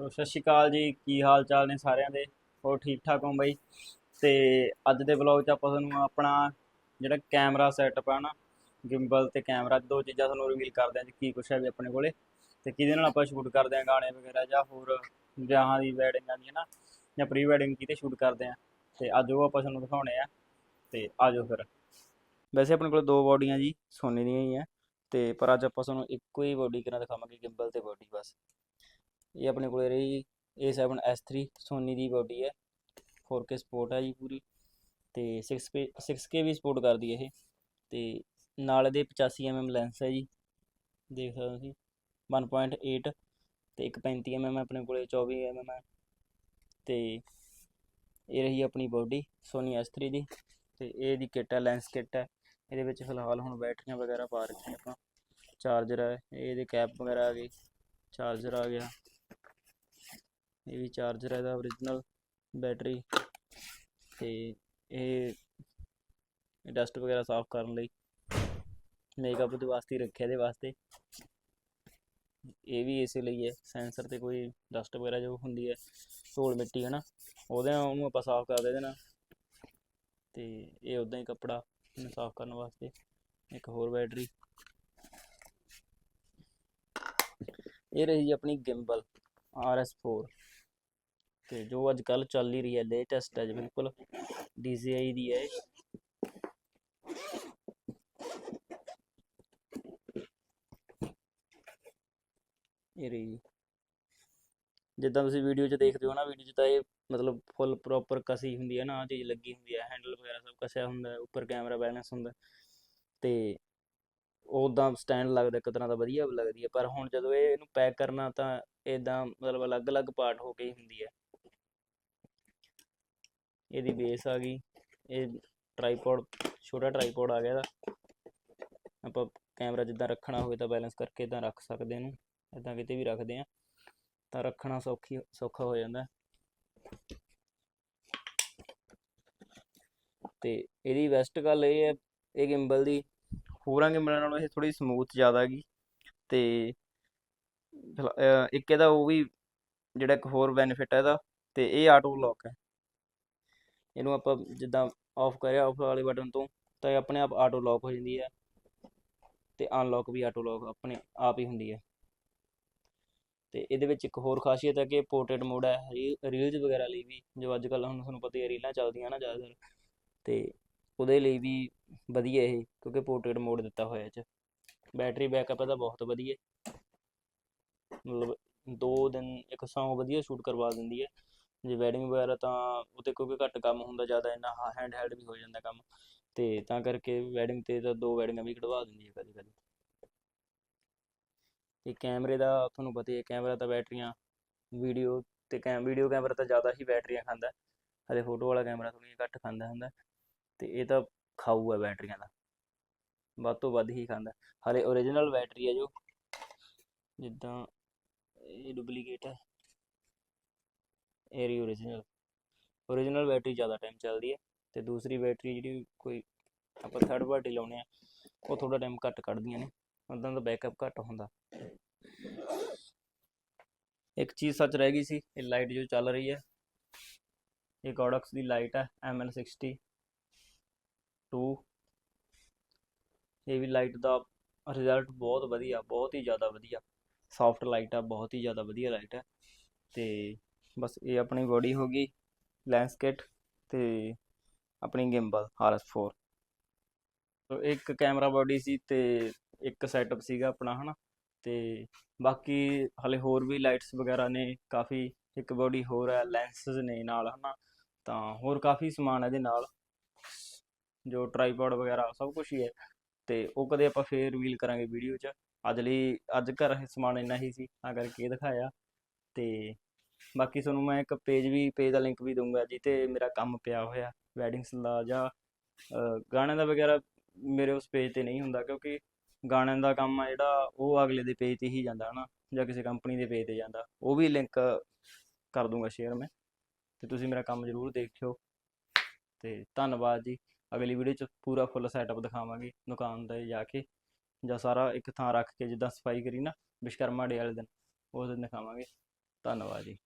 ਸੋ ਸਤਿ ਸ਼੍ਰੀ ਅਕਾਲ ਜੀ, ਕੀ ਹਾਲ ਚਾਲ ਨੇ ਸਾਰਿਆਂ ਦੇ? ਹੋਰ ਠੀਕ ਠਾਕ ਹੋ ਬਾਈ? ਤੇ ਅੱਜ ਦੇ ਵਲੌਗ 'ਚ ਆਪਾਂ ਤੁਹਾਨੂੰ ਆਪਣਾ ਜਿਹੜਾ ਕੈਮਰਾ ਸੈਟਅਪ ਆ ਨਾ ਗਿੰਬਲ ਤੇ ਕੈਮਰਾ ਦੋ ਚੀਜ਼ਾਂ ਤੁਹਾਨੂੰ ਰਿਵੀਲ ਕਰਦੇ ਹਾਂ ਜੀ, ਕੀ ਕੁਛ ਹੈ ਵੀ ਆਪਣੇ ਕੋਲੇ ਤੇ ਕਿਹਦੇ ਨਾਲ ਆਪਾਂ ਸ਼ੂਟ ਕਰਦੇ ਹਾਂ, ਗਾਣੇ ਵਗੈਰਾ ਜਾਂ ਹੋਰ ਵਿਆਹਾਂ ਦੀ ਵੈਡਿੰਗਾਂ ਦੀ ਨਾ, ਜਾਂ ਪ੍ਰੀ ਵੈਡਿੰਗ ਕਿਤੇ ਸ਼ੂਟ ਕਰਦੇ ਹਾਂ। ਤੇ ਅੱਜ ਉਹ ਆਪਾਂ ਤੁਹਾਨੂੰ ਦਿਖਾਉਣੇ ਆ, ਤੇ ਆਜੋ ਫਿਰ। ਵੈਸੇ ਆਪਣੇ ਕੋਲ ਦੋ ਬੋਡੀਆਂ ਜੀ, ਸੋਨੇ ਦੀਆਂ ਹੀ ਆ, ਤੇ ਪਰ ਅੱਜ ਆਪਾਂ ਤੁਹਾਨੂੰ ਇੱਕੋ ਹੀ ਬੋਡੀ ਕਿਨਾਂ ਦਿਖਾਵਾਂਗੇ ਗਿੰਬਲ ਤੇ ਬੋਡੀ ਬਸ। ਇਹ ਆਪਣੇ ਕੋਲੇ ਰਹੀ A7S3 ਸੋਨੀ ਦੀ ਬੋਡੀ ਹੈ। 4K ਸਪੋਰਟ ਹੈ ਜੀ ਪੂਰੀ। ਤੇ 6K 6K ਵੀ ਸਪੋਰਟ ਕਰਦੀ ਹੈ ਇਹ। ਤੇ ਨਾਲ ਇਹਦੇ 85mm ਲੈਂਸ ਹੈ ਜੀ। ਦੇਖ ਸਕਦੇ ਹੋ ਤੁਸੀਂ 1.8 ਤੇ ਇੱਕ 35mm ਆਪਣੇ ਕੋਲੇ 24mm ਹੈ। ਤੇ ਇਹ ਰਹੀ ਆਪਣੀ ਬੋਡੀ ਸੋਨੀ S3 ਦੀ। ਤੇ ਇਹ ਦੀ ਕਿੱਟ ਹੈ ਲੈਂਸ ਕਿੱਟ ਹੈ। ਇਹਦੇ ਵਿੱਚ ਫਿਲਹਾਲ ਹੁਣ ਬੈਟਰੀਆਂ ਵਗੈਰਾ ਪਾ ਰੱਖੀਆਂ ਆਪਾਂ। ਚਾਰਜਰ ਹੈ, ਇਹਦੇ ਕੈਪ ਵਗੈਰਾ ਆ ਗਈ ਚਾਰਜਰ ਆ ਗਿਆ। ਇਹ ਵੀ ਚਾਰਜਰ ਹੈ ਇਹਦਾ origignal ਬੈਟਰੀ ਤੇ ਇਹ ਡਸਟ ਵਗੈਰਾ ਸਾਫ਼ ਕਰਨ ਲਈ ਮੇਕਅਪ ਦੇ ਵਾਸਤੇ ਰੱਖਿਆ ਇਹਦੇ ਵਾਸਤੇ। ਇਹ ਵੀ ਇਸੇ ਲਈ ਹੈ ਸੈਂਸਰ ਤੇ ਕੋਈ ਡਸਟ ਵਗੈਰਾ ਜੋ ਹੁੰਦੀ ਹੈ, ਧੂਲ ਮਿੱਟੀ ਹੈ ਨਾ ਉਹਦੇ ਨਾਲ ਉਹਨੂੰ ਆਪਾਂ ਸਾਫ਼ ਕਰਦੇ ਇਹਦੇ ਨਾਲ ਤੇ ਇਹ ਉਦਾਂ ਹੀ ਕੱਪੜਾ ਇਹਨੂੰ ਸਾਫ਼ ਕਰਨ ਵਾਸਤੇ ਇੱਕ ਹੋਰ ਬੈਟਰੀ ਇਹ ਰਹੀ ਜੀ ਆਪਣੀ ਗਿੰਬਲ RS4 ਤੇ ਜੋ ਅੱਜ ਕੱਲ ਚੱਲ ਹੀ ਰਹੀ ਹੈ ਲੇਟੈਸਟ ਹੈ ਜੀ ਬਿਲਕੁਲ। DJI ਦੀ ਹੈ ਇਹ। ਰਹੀ ਜਿੱਦਾਂ ਤੁਸੀਂ ਵੀਡੀਓ 'ਚ ਦੇਖਦੇ ਹੋ ਨਾ ਵੀਡੀਓ 'ਚ ਤਾਂ ਇਹ ਮਤਲਬ ਫੁੱਲ ਪ੍ਰੋਪਰ ਕਸੀ ਹੁੰਦੀ ਹੈ ਨਾ ਆਹ ਚੀਜ਼ ਲੱਗੀ ਹੁੰਦੀ ਹੈ ਹੈਂਡਲ ਵਗੈਰਾ ਸਭ ਕਸਿਆ ਹੁੰਦਾ ਹੈ, ਉੱਪਰ ਕੈਮਰਾ ਬੈਲੈਂਸ ਹੁੰਦਾ ਤੇ ਉਦਾਂ ਸਟੈਂਡ ਲੱਗਦਾ ਇੱਕ ਤਰ੍ਹਾਂ ਦਾ ਵਧੀਆ ਲੱਗਦੀ ਹੈ ਪਰ ਹੁਣ ਜਦੋਂ ਇਹ ਇਹਨੂੰ ਪੈਕ ਕਰਨਾ ਤਾਂ ਇਦਾਂ ਮਤਲਬ ਅਲੱਗ-ਅਲੱਗ ਪਾਰਟ ਹੋ ਕੇ ਹੁੰਦੀ ਹੈ। ਇਹਦੀ ਬੇਸ ਆ ਗਈ। ਇਹ ਟ੍ਰਾਈਪੋਡ ਛੋਟਾ ਟ੍ਰਾਈਪੋਡ ਆ ਗਿਆ ਇਹਦਾ। ਆਪਾਂ ਕੈਮਰਾ ਜਿੱਦਾਂ ਰੱਖਣਾ ਹੋਵੇ ਤਾਂ ਬੈਲੈਂਸ ਕਰਕੇ ਇਦਾਂ ਰੱਖ ਸਕਦੇ ਇਹਨੂੰ। ਇਦਾਂ ਕਿਤੇ ਵੀ ਰੱਖਦੇ ਆ ਤਾਂ ਰੱਖਣਾ ਸੌਖੀ, ਸੌਖਾ ਹੋ ਜਾਂਦਾ। ਤੇ ਇਹਦੀ ਬੈਸਟ ਗੱਲ ਇਹ ਹੈ, ਇਹ ਗਿੰਬਲ ਦੀ ਹੋਰਾਂ ਗਿੰਬਲਾਂ ਨਾਲੋਂ ਇਹ ਥੋੜੀ ਸਮੂਥ ਜ਼ਿਆਦਾ ਹੈਗੀ। ਤੇ ਇੱਕ ਇਹਦਾ ਉਹ ਵੀ ਜਿਹੜਾ ਇੱਕ ਹੋਰ ਬੈਨੀਫਿਟ ਹੈ ਇਹਦਾ। ਤੇ ਇਹ ਆਟੋ ਲੌਕ ਹੈ। ਇਹਨੂੰ ਆਪਾਂ ਜਿੱਦਾਂ ਆਫ ਕਰਿਆ ਆਫ ਵਾਲੇ ਬਟਨ ਤੋਂ, ਤਾਂ ਇਹ ਆਪਣੇ ਆਪ ਆਟੋ ਲੌਕ ਹੋ ਜਾਂਦੀ ਹੈ ਤੇ ਅਨਲੌਕ ਵੀ ਆਟੋ ਲੌਕ ਆਪਣੇ ਆਪ ਹੀ ਹੁੰਦੀ ਹੈ। ਤੇ ਇਹਦੇ ਵਿੱਚ ਇੱਕ ਹੋਰ ਖਾਸੀਅਤ ਹੈ ਕਿ ਪੋਰਟਰੇਟ ਮੋਡ ਹੈ ਰੀਲਜ਼ ਵਗੈਰਾ ਲਈ ਵੀ, ਜੋ ਅੱਜ ਕੱਲ੍ਹ ਹੁਣ ਤੁਹਾਨੂੰ ਪਤਾ ਹੀ ਹੈ, ਰੀਲਾਂ ਚੱਲਦੀਆਂ ਨਾ ਜ਼ਿਆਦਾਤਰ, ਤੇ ਉਹਦੇ ਲਈ ਵੀ ਵਧੀਆ ਇਹ, ਕਿਉਂਕਿ ਪੋਰਟਰੇਟ ਮੋਡ ਦਿੱਤਾ ਹੋਇਆ ਇਹ 'ਚ। ਬੈਟਰੀ ਬੈਕਅਪ ਇਹਦਾ ਬਹੁਤ ਵਧੀਆ। ਮਤਲਬ ਦੋ ਦਿਨ ਇੱਕ ਸੌਂਗ ਵਧੀਆ ਸ਼ੂਟ ਕਰਵਾ ਦਿੰਦੀ ਹੈ। ਜੇ ਵੈਡਿੰਗ ਵਗੈਰਾ ਤਾਂ ਉਹ ਉਤੇ ਕਿਉਂਕਿ ਘੱਟ ਕੰਮ ਹੁੰਦਾ, ਜ਼ਿਆਦਾ ਇੰਨਾ ਹੈਂਡ ਹੈਲਡ ਵੀ ਹੋ ਜਾਂਦਾ ਕੰਮ। ਅਤੇ ਤਾਂ ਕਰਕੇ ਵੈਡਿੰਗ ਤੇ ਤਾਂ ਦੋ ਵੈਡਿੰਗਾਂ ਵੀ ਕਢਵਾ ਦਿੰਦੀ ਹੈ ਕਦੇ ਕਦੇ ਅਤੇ ਕੈਮਰੇ ਦਾ ਤੁਹਾਨੂੰ ਪਤਾ ਹੀ ਹੈ ਕੈਮਰਾ ਤਾਂ ਬੈਟਰੀਆਂ, ਵੀਡੀਓ ਅਤੇ ਕੈਮ ਵੀਡੀਓ ਕੈਮਰਾ ਤਾਂ ਜ਼ਿਆਦਾ ਹੀ ਬੈਟਰੀਆਂ ਖਾਂਦਾ। ਹੈ। ਹਲੇ ਫੋਟੋ ਵਾਲਾ ਕੈਮਰਾ ਥੋੜ੍ਹੀਆਂ ਘੱਟ ਖਾਂਦਾ ਹੁੰਦਾ। ਅਤੇ ਇਹ ਤਾਂ ਖਾਊ ਹੈ ਬੈਟਰੀਆਂ ਦਾ। ਵੱਧ ਤੋਂ ਵੱਧ ਹੀ ਖਾਂਦਾ। ਹੈ। ਹਲੇ ਓਰੀਜਨਲ ਬੈਟਰੀ ਹੈ ਜੋ। ਜਿੱਦਾਂ ਇਹ ਡੁਪਲੀਕੇਟ ਹੈ ਇਹ ਰਹੀ ਓਰੀਜਨਲ ਓਰੀਜਨਲ ਬੈਟਰੀ ਜ਼ਿਆਦਾ ਟਾਈਮ ਚੱਲਦੀ ਹੈ ਤੇ ਦੂਸਰੀ ਬੈਟਰੀ ਜਿਹੜੀ ਕੋਈ ਆਪਾਂ ਥਰਡ ਪਾਰਟੀ ਲਾਉਨੇ ਆ, ਉਹ ਥੋੜਾ ਟਾਈਮ ਘੱਟ ਕੱਢਦੀਆਂ ਨੇ ਉਦਾਂ ਦਾ ਬੈਕਅਪ ਘੱਟ ਹੁੰਦਾ। ਇੱਕ ਚੀਜ਼ ਸੱਚ ਰਹਿ ਗਈ ਸੀ, ਇਹ ਲਾਈਟ ਜੋ ਚੱਲ ਰਹੀ ਹੈ, ਇਹ ਗੋਡਕਸ ਦੀ ਲਾਈਟ ਹੈ ML60 2 ਇਹ ਵੀ ਲਾਈਟ ਦਾ ਰਿਜ਼ਲਟ ਬਹੁਤ ਵਧੀਆ, ਬਹੁਤ ਹੀ ਜ਼ਿਆਦਾ ਵਧੀਆ। ਸੌਫਟ ਲਾਈਟ ਆ, ਬਹੁਤ ਹੀ ਜ਼ਿਆਦਾ ਵਧੀਆ ਲਾਈਟ ਹੈ ਤੇ ਬਸ ਇਹ ਆਪਣੀ ਬੋਡੀ ਹੋ ਗਈ ਲੈਂਸ ਕਿਟ ਤੇ ਆਪਣੀ ਗਿੰਬਲ RS4 ਤੋ ਇੱਕ ਕੈਮਰਾ ਬੋਡੀ ਸੀ ਤੇ ਇੱਕ ਸੈਟਅਪ ਸੀਗਾ ਆਪਣਾ, ਹਨਾ? ਤੇ ਬਾਕੀ ਹਲੇ ਹੋਰ ਵੀ ਲਾਈਟਸ ਵਗੈਰਾ ਨੇ, ਕਾਫੀ ਇੱਕ ਬੋਡੀ ਹੋਰ ਹੈ ਲੈਂਸਸ ਨੇ ਨਾਲ, ਹਨਾ? ਤਾਂ ਹੋਰ ਕਾਫੀ ਸਮਾਨ ਇਹਦੇ ਨਾਲ। ਜੋ ਟ੍ਰਾਈਪੋਡ ਵਗੈਰਾ, ਸਭ ਕੁਝ ਹੀ ਹੈ। ਤੇ ਉਹ ਕਦੇ ਆਪਾਂ ਫੇਰ ਰਿਵੀਲ ਕਰਾਂਗੇ ਵੀਡੀਓ 'ਚ। ਅੱਜ ਲਈ, ਅੱਜ ਘਰ ਇਹ ਸਮਾਨ ਇੰਨਾ ਹੀ ਸੀ, ਤਾਂ ਕਰਕੇ ਦਿਖਾਇਆ। ਤੇ ਬਾਕੀ ਤੁਹਾਨੂੰ ਮੈਂ ਇੱਕ ਪੇਜ ਵੀ ਪੇਜ ਦਾ ਲਿੰਕ ਵੀ ਦਊਂਗਾ ਜਿੱਤੇ ਮੇਰਾ ਕੰਮ ਪਿਆ ਹੋਇਆ ਵੈਡਿੰਗਸ ਦਾ ਜਾਂ ਗਾਣਿਆਂ ਦਾ ਵਗੈਰਾ ਮੇਰੇ ਉਸ ਪੇਜ ਤੇ ਨਹੀਂ ਹੁੰਦਾ, ਕਿਉਂਕਿ ਗਾਣਿਆਂ ਦਾ ਕੰਮ ਆ ਜਿਹੜਾ, ਉਹ ਅਗਲੇ ਦੇ ਪੇਜ ਤੇ ਹੀ ਜਾਂਦਾ, ਹਨਾ, ਜਾਂ ਕਿਸੇ ਕੰਪਨੀ ਦੇ ਪੇਜ ਤੇ ਜਾਂਦਾ। ਉਹ ਵੀ ਲਿੰਕ ਕਰ ਦੂੰਗਾ ਸ਼ੇਅਰ ਮੈਂ, ਤੇ ਤੁਸੀਂ ਮੇਰਾ ਕੰਮ ਜ਼ਰੂਰ ਦੇਖਿਓ। ਤੇ ਧੰਨਵਾਦ ਜੀ, ਅਗਲੀ ਵੀਡੀਓ 'ਚ ਪੂਰਾ ਫੁੱਲ ਸੈਟਅਪ ਦਿਖਾਵਾਂਗੇ, ਦੁਕਾਨ ਤੇ ਜਾ ਕੇ, ਜਾਂ ਸਾਰਾ ਇੱਕ ਥਾਂ ਰੱਖ ਕੇ, ਜਿੱਦਾਂ ਸਫ਼ਾਈ ਕਰੀ ਨਾ ਵਿਸ਼ਕਰਮਾ ਡੇ ਵਾਲੇ ਦਿਨ, ਉਸ ਦਿਨ ਦਿਖਾਵਾਂਗੇ। ਧੰਨਵਾਦ ਜੀ।